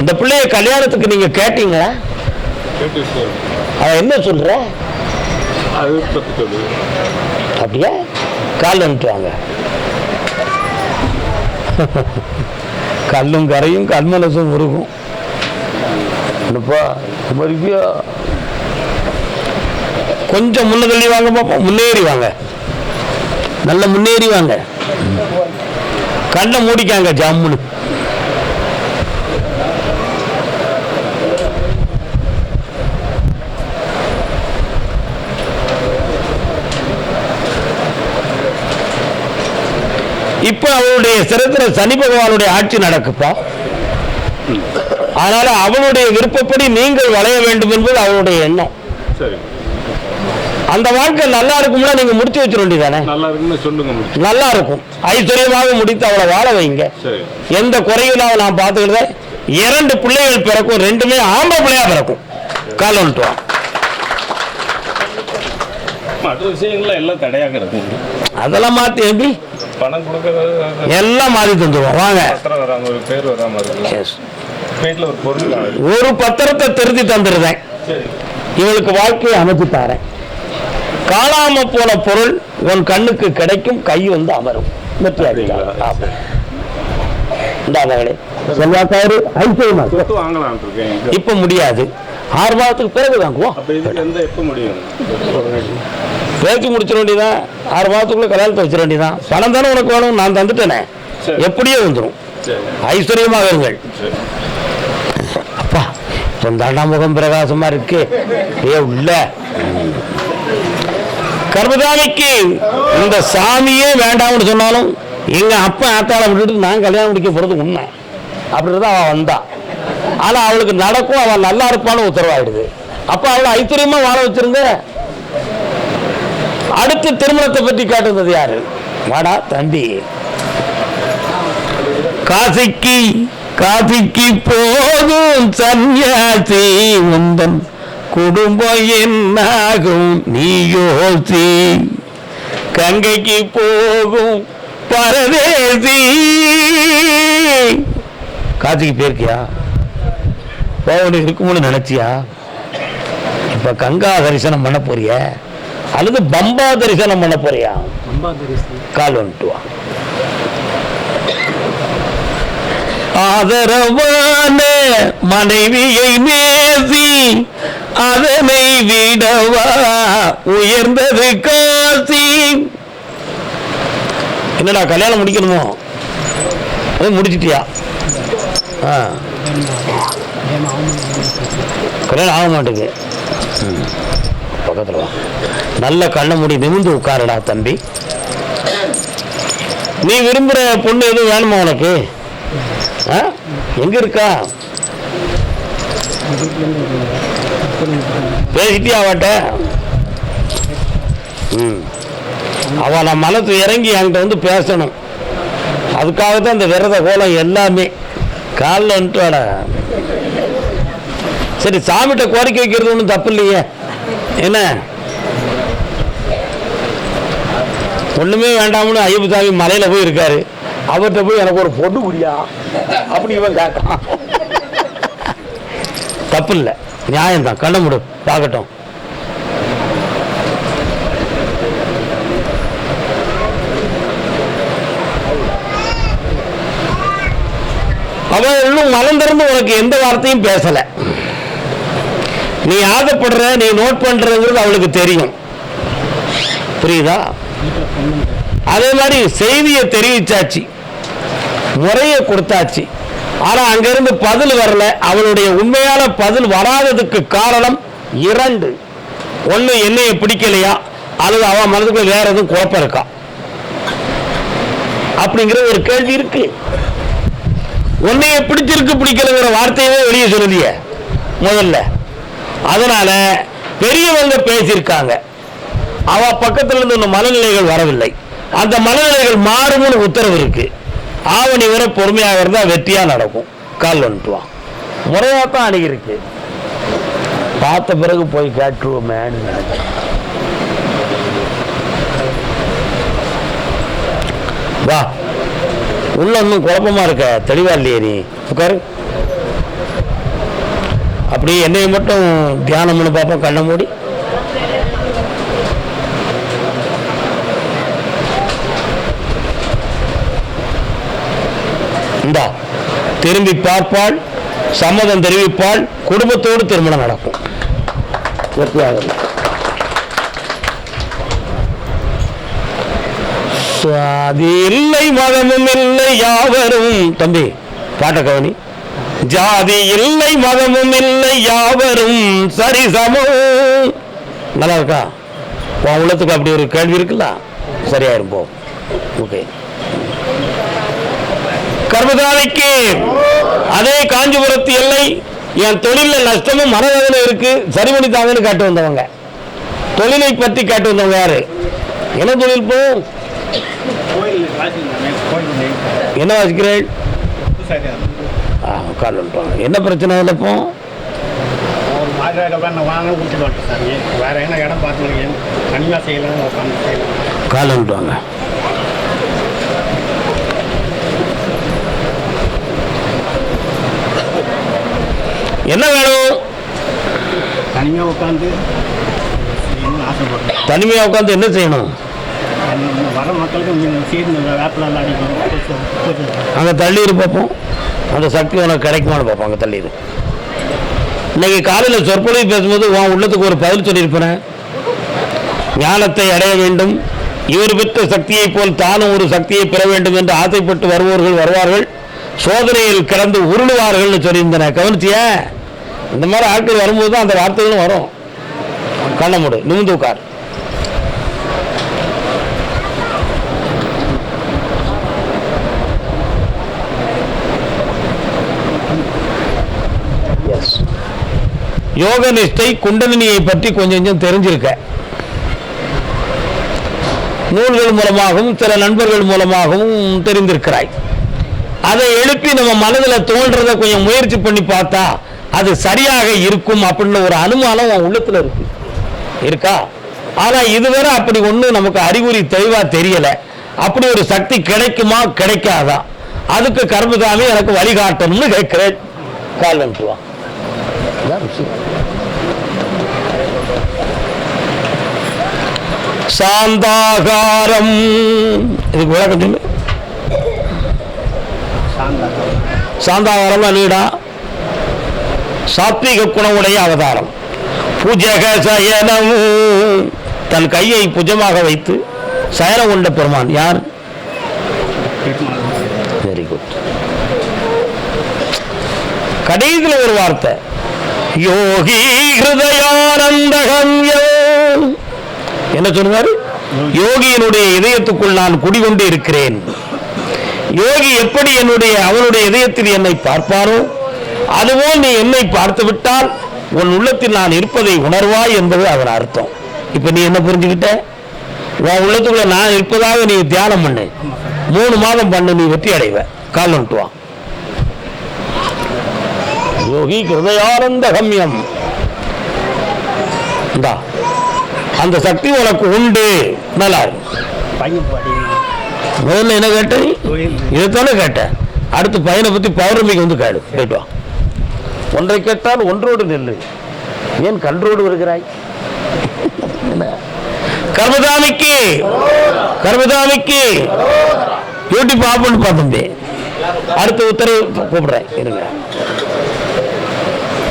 இந்த பிள்ளைய கல்யாணத்துக்கு நீங்க கேட்டீங்களா? கேட்டு சார். அவன் என்ன சொல்ற? அப்படியா? கால் அனுப்பிட்டுவாங்க கல்லும் கரையும் கல்மனசும் உருகும். என்னப்பா கொஞ்சம் முன்ன தள்ளி வாங்க பார்ப்போம் முன்னேறி வாங்க. நல்ல முன்னேறி வாங்க. கண்ணை மூடிக்காங்க ஜம்முன்னு இப்ப அவளுடைய சிறத்துல சனி பகவானுடைய ஆட்சி நடக்குப்பா. அதனால அவனுடைய விருப்பப்படி நீங்கள் வளைய வேண்டும் என்பது அவனுடைய எண்ணம். சரி. அந்த வாழ்க்கை நல்லா இருக்கும்னா நீங்க முடிச்சு வச்சிட வேண்டியதானே நல்லா இருக்கும். ஐஸ்வர்யமாக முடித்து அவளை வாழ வைங்க. எந்த குறையில்லாம நான் பார்த்துக்கிறத இரண்டு பிள்ளைகள் பிறக்கும் ரெண்டுமே ஆம்பளை பிள்ளையா பிறக்கும். கால் வந்துட்டு மற்ற விஷயங்கள்ல எல்லாம் தடையாக இருக்கு அதெல்லாம் மாத்தி எப்படி? பணம் கொடுக்கறது எல்லாம் மாறி தந்துருவோம். வாங்க. பத்திரம் வராம ஒரு பேர் வராம இருக்கு. வீட்டில் ஒரு பொருள். ஒரு பத்திரத்தை திருத்தி சரி. இவளுக்கு வாழ்க்கையை அமைச்சு தாரேன். காணாம போன பொருள் உன் கண்ணுக்கு கிடைக்கும் கை வந்து அமரும். இப்ப முடியாது. ஆறு மாதத்துக்கு பிறகு வாங்குவோம். பேச்சு முடிச்சிட வேண்டியதான் ஆறு மாதத்துக்குள்ள கல்யாணத்தை வச்சிட வேண்டியதான் பணம் தானே உனக்கு வேணும்? நான் தந்துட்டேனே. எப்படியோ வந்துடும் ஐஸ்வர்யமாக இருங்கள். அப்பா சொந்தாண்டா முகம் பிரகாசமா இருக்கு. ஏ உள்ள. கர்மதாமிக்கு இந்த சாமியே வேண்டாம்னு சொன்னாலும் எங்க அப்பா ஆத்தாளை விட்டுட்டு நான் கல்யாணம் முடிக்க போறது உண்மை அப்படிதான் அவன் வந்தா ஆனா அவளுக்கு நடக்கும் அவன் நல்லா இருப்பான்னு உத்தரவாயிடுது. அப்ப அவளை ஐஸ்வர்யமா வாழ வச்சிருந்த அடுத்து திருமணத்தை பற்றி காட்டுனது யாரு? வாடா தம்பி. காசிக்கு காசிக்கு போகும் சன்னியாசி உந்தன் குடும்பம் என்னாகும் நீ யோசி. கங்கைக்கு போகும் பரதேசி. காசிக்கு போயிருக்கியா? போகணும் இருக்கும்னு நினைச்சியா? இப்ப கங்கா தரிசனம் பண்ண போறிய? அல்லது பம்பா தரிசனம் பண்ண போறியா? கால் வந்துட்டு வா. ஆதரவான மனைவியை நேசி அதனை விடவா உயர்ந்தது காசி. என்னடா கல்யாணம் முடிக்கணுமோ? அது முடிச்சிட்டியா? கல்யாணம் ஆக மாட்டேங்குது. பக்கத்துல வா. நல்ல கண்ணை மூடி நிமிந்து உட்காருடா தம்பி. நீ விரும்புகிற பொண்ணு எதுவும் வேணுமா உனக்கு? ஆ? எங்கே இருக்கா? பேசிட்டே அவட்ட ம். அவளை நான் மனசு இறங்கி என்கிட்ட வந்து பேசணும். அதுக்காக தான் இந்த விரத கோலம் எல்லாமே காலில் வந்துட்டு சரி சாமிகிட்ட கோரிக்கை வைக்கிறது ஒன்றும் தப்பு இல்லையே. என்ன? ஒன்றுமே வேண்டாம்னு ஐயப்பசாமி மலையில் மலையில போய் இருக்காரு. அவர்கிட்ட போய் எனக்கு ஒரு பொண்ணு குடியா? அப்படி இவன் கேட்டான். தப்பு இல்லை. நியாயம்தான். கண்ண முடு. பார்க்கட்டும். அவன் இன்னும் மனம் திறந்து உனக்கு எந்த வார்த்தையும் பேசல. நீ ஆதப்படுற நீ நோட் பண்றங்கிறது அவளுக்கு தெரியும். புரியுதா? அதே மாதிரி செய்தியை தெரிவிச்சாச்சு. முறையை கொடுத்தாச்சு. ஆனா அங்கிருந்து பதில் வரல. அவளுடைய உண்மையான பதில் வராததுக்கு காரணம் இரண்டு. ஒண்ணு என்னைய பிடிக்கலையா? அல்லது அவன் மனதுக்குள்ள வேற எதுவும் குழப்பம் இருக்கா? அப்படிங்கிற ஒரு கேள்வி இருக்கு. உன்னைய பிடிச்சிருக்கு பிடிக்கலங்கிற வார்த்தையவே வெளியே சொல்லுதிய முதல்ல. அதனால பெரியவங்க பேசியிருக்காங்க. அவ பக்கத்துல இருந்து இன்னும் மனநிலைகள் வரவில்லை. அந்த மனநிலைகள் மாறும்னு உத்தரவு இருக்கு. ஆவணி வரை பொறுமையாக இருந்தால் வெற்றியா நடக்கும். கால் வந்துட்டுவான் முறையாக தான் அணுகிருக்கு பார்த்த பிறகு போய் கேட்டுருவோமேன்னு நினைச்சேன் வா. உள்ள இன்னும் குழப்பமா இருக்க. தெளிவா இல்லையே நீ. உட்காரு. அப்படியே என்னையை மட்டும் தியானம் பண்ணி பார்ப்போம் கண்ணை மூடி. இந்தா திரும்பி பார்ப்பாள் சம்மதம் தெரிவிப்பாள் குடும்பத்தோடு திருமணம் நடக்கும். அது இல்லை மதமும் இல்லை யாவரும். தம்பி பாட்ட கவனி. ஜாதி இல்லை மதமும் இல்லை யாவரும். சரி சமம் நல்லா இருக்கா உன் உள்ளத்துக்கு அப்படி ஒரு கேள்வி இருக்குல்ல? சரியாயிருப்போம் ஓகே. கர்மதாலைக்கு அதே காஞ்சிபுரத்து எல்லை என் தொழில நஷ்டமும் மனவேதனை இருக்கு. சரி பண்ணி தாங்கன்னு கேட்டு வந்தவங்க. தொழிலை பற்றி கேட்டு வந்தவங்க யாரு? என்ன தொழில் போ கோயில் வாசிக்கிறேன் கோயில் என்ன வாசிக்கிறேன் கால் வந்துட்டோம். என்ன பிரச்சனை இல்லை இப்போ? ஒரு மாதிரி உட்காந்து வாங்க கொடுத்துட்டு வந்துட்டேன் சார் வேற என்ன இடம் பார்த்து தனியாக செய்யலாம் உட்காந்து செய்யலாம் கால் வந்துட்டுவாங்க என்ன வேணும்? தனியாக உட்காந்து தனிமையாக உட்காந்து என்ன செய்யணும்? வர அங்கே தள்ளி இரு பார்ப்போம் அந்த சக்தி உனக்கு கிடைக்குமான்னு பார்ப்போம் அங்கே தள்ளி இன்னைக்கு காலையில் சொற்பொழிவு பேசும்போது உன் உள்ளத்துக்கு ஒரு பதில் சொல்லியிருப்பேன். ஞானத்தை அடைய வேண்டும். இவர் பெற்ற சக்தியைப் போல் தானும் ஒரு சக்தியை பெற வேண்டும் என்று ஆசைப்பட்டு வருபவர்கள் வருவார்கள். சோதனையில் கிடந்து உருளுவார்கள்னு சொல்லியிருந்தேன். கவனிச்சிய? இந்த மாதிரி ஆட்கள் வரும்போது தான் அந்த வார்த்தைகளும் வரும். கண்ண மூடு நிமிந்து உட்கார். யோக நிஷ்டை குண்டலினியை பற்றி கொஞ்சம் கொஞ்சம் தெரிஞ்சிருக்க. நூல்கள் மூலமாகவும் சில நண்பர்கள் மூலமாகவும் தெரிந்திருக்கிறாய். அதை எழுப்பி நம்ம மனதில் தோன்றதை கொஞ்சம் முயற்சி பண்ணி பார்த்தா அது சரியாக இருக்கும் அப்படின்னு ஒரு அனுமானம் உன் உள்ளத்தில் இருக்கு. இருக்கா? ஆனால் இதுவரை அப்படி ஒன்றும் நமக்கு அறிகுறி தெளிவாக தெரியலை. அப்படி ஒரு சக்தி கிடைக்குமா? கிடைக்காதா? அதுக்கு கர்மசாமி எனக்கு வழிகாட்டணும்னு கேட்கிறேன். கால் வந்துட்டு சாந்தாகாரம். இதுக்கு விளக்கம் சொல்லு சாந்தாகாரம் நீடா? சாத்விக குணமுடைய அவதாரம். பூஜக சயனம். தன் கையை புஜமாக வைத்து சயனம் கொண்ட பெருமான் யார்? வெரி குட் கடைசியில் ஒரு வார்த்தை. யோகி ஹிருதயானந்தகம் என்ன சொல்றாரு யோகியினுடைய இதயத்துக்குள் நான் குடிகொண்டு இருக்கிறேன் யோகி எப்படி என்னுடைய அவனுடைய இதயத்தில் என்னை பார்ப்பாரோ அதுபோல் நீ என்னை பார்த்து விட்டால் உன் உள்ளத்தில் நான் இருப்பதை உணர்வாய் என்பது அதன் அர்த்தம். இப்ப நீ என்ன புரிஞ்சுக்கிட்ட? உன் உள்ளத்துக்குள்ள நான் இருப்பதாக நீ தியானம் பண்ணு. மூணு மாதம் பண்ணு நீ வெற்றி அடைவ. கால் வந்துட்டு வா. யோகி ஹிருதயானந்த கம்யம் அந்த சக்தி உனக்கு உண்டு. நல்லா முதல்ல என்ன கேட்ட இதைத்தானே கேட்டேன் அடுத்து பையனை பத்தி பௌர்ணமிக்கு வந்து கேடு போயிட்டு வா. ஒன்றை கேட்டால் ஒன்றோடு நில்லு. ஏன் கன்றோடு வருகிறாய்? என்ன? கர்மதாமிக்கு கர்மதாமிக்கு யூடியூப் ஆப் பண்ணி பார்த்தேன் அடுத்த உத்தரவு கூப்பிடுறேன் இருங்க.